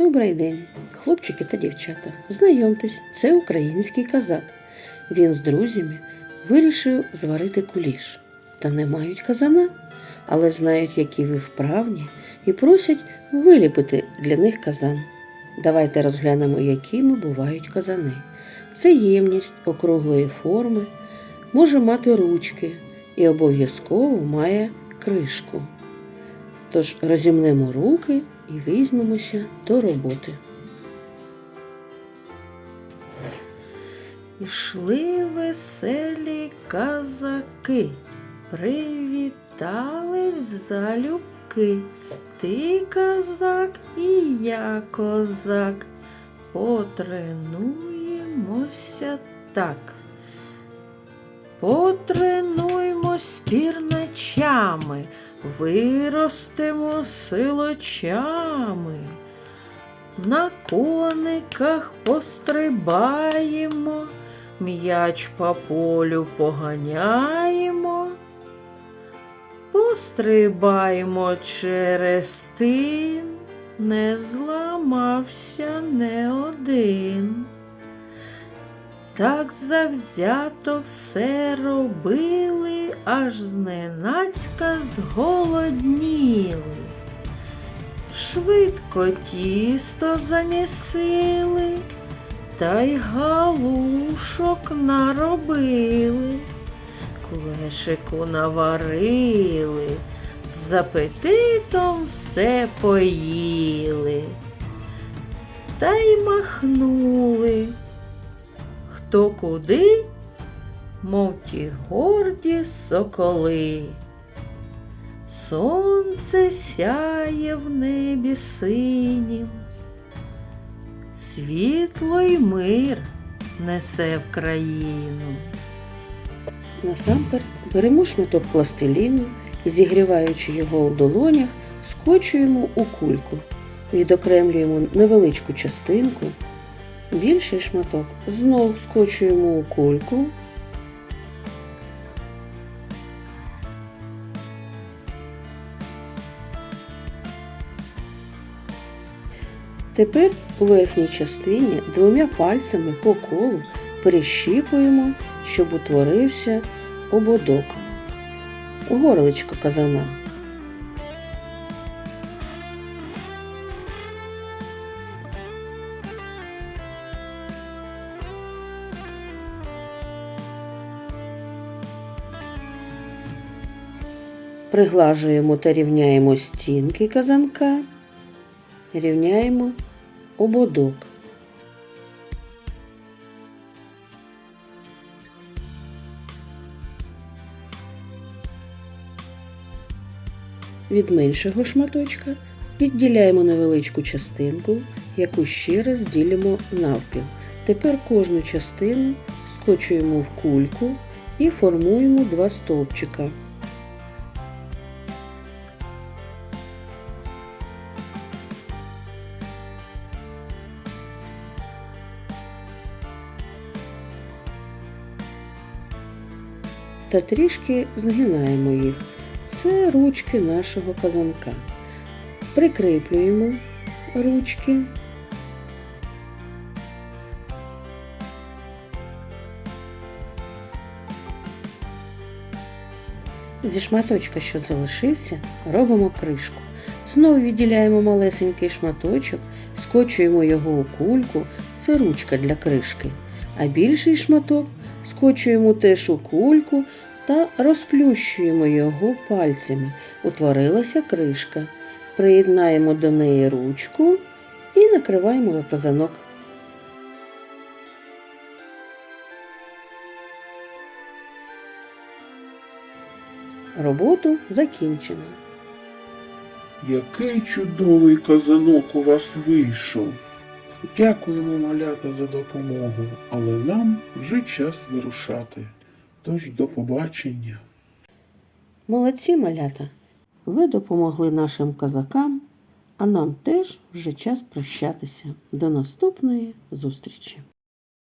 Добрий день, хлопчики та дівчата. Знайомтесь, це український казак. Він з друзями вирішив зварити куліш. Та не мають казана, але знають, які ви вправні, і просять виліпити для них казан. Давайте розглянемо, якими бувають казани. Це ємність округлої форми, може мати ручки і обов'язково має кришку. Тож розімнемо руки і візьмемося до роботи. Ішли веселі казаки, привітались залюбки. Ти козак і я козак. Потренуємося так. Потренуймось пірначами, виростемо силочами. На кониках пострибаємо, м'яч по полю поганяємо. Пострибаємо через тин, не зламався не один. Так завзято все робили, аж зненацька зголодніли. Швидко тісто замісили, та й галушок наробили, кулешику наварили, з апетитом все поїли, та й махнули. Хто куди, мов ті горді соколи. Сонце сяє в небі синім, світло й мир несе в країну. Насамперед беремо шматок пластиліну і, зігріваючи його у долонях, скочуємо у кульку, відокремлюємо невеличку частинку, більший шматок знов скочуємо у кульку. Тепер у верхній частині двома пальцями по колу перещіпуємо, щоб утворився ободок. Горличко казана. Приглажуємо та рівняємо стінки казанка, рівняємо ободок. Від меншого шматочка відділяємо невеличку частинку, яку ще раз ділимо навпіл. Тепер кожну частину скочуємо в кульку і формуємо два стовпчика. Та трішки згинаємо їх. Це ручки нашого казанка. Прикріплюємо ручки. Зі шматочка, що залишився, робимо кришку. Знову відділяємо малесенький шматочок, скочуємо його у кульку, це ручка для кришки. А більший шматок скочуємо теж кульку та розплющуємо його пальцями. Утворилася кришка. Приєднаємо до неї ручку і накриваємо казанок. Роботу закінчено. Який чудовий казанок у вас вийшов. Дякуємо, малята, за допомогу, але нам вже час вирушати. Тож до побачення. Молодці малята! Ви допомогли нашим козакам, а нам теж вже час прощатися. До наступної зустрічі!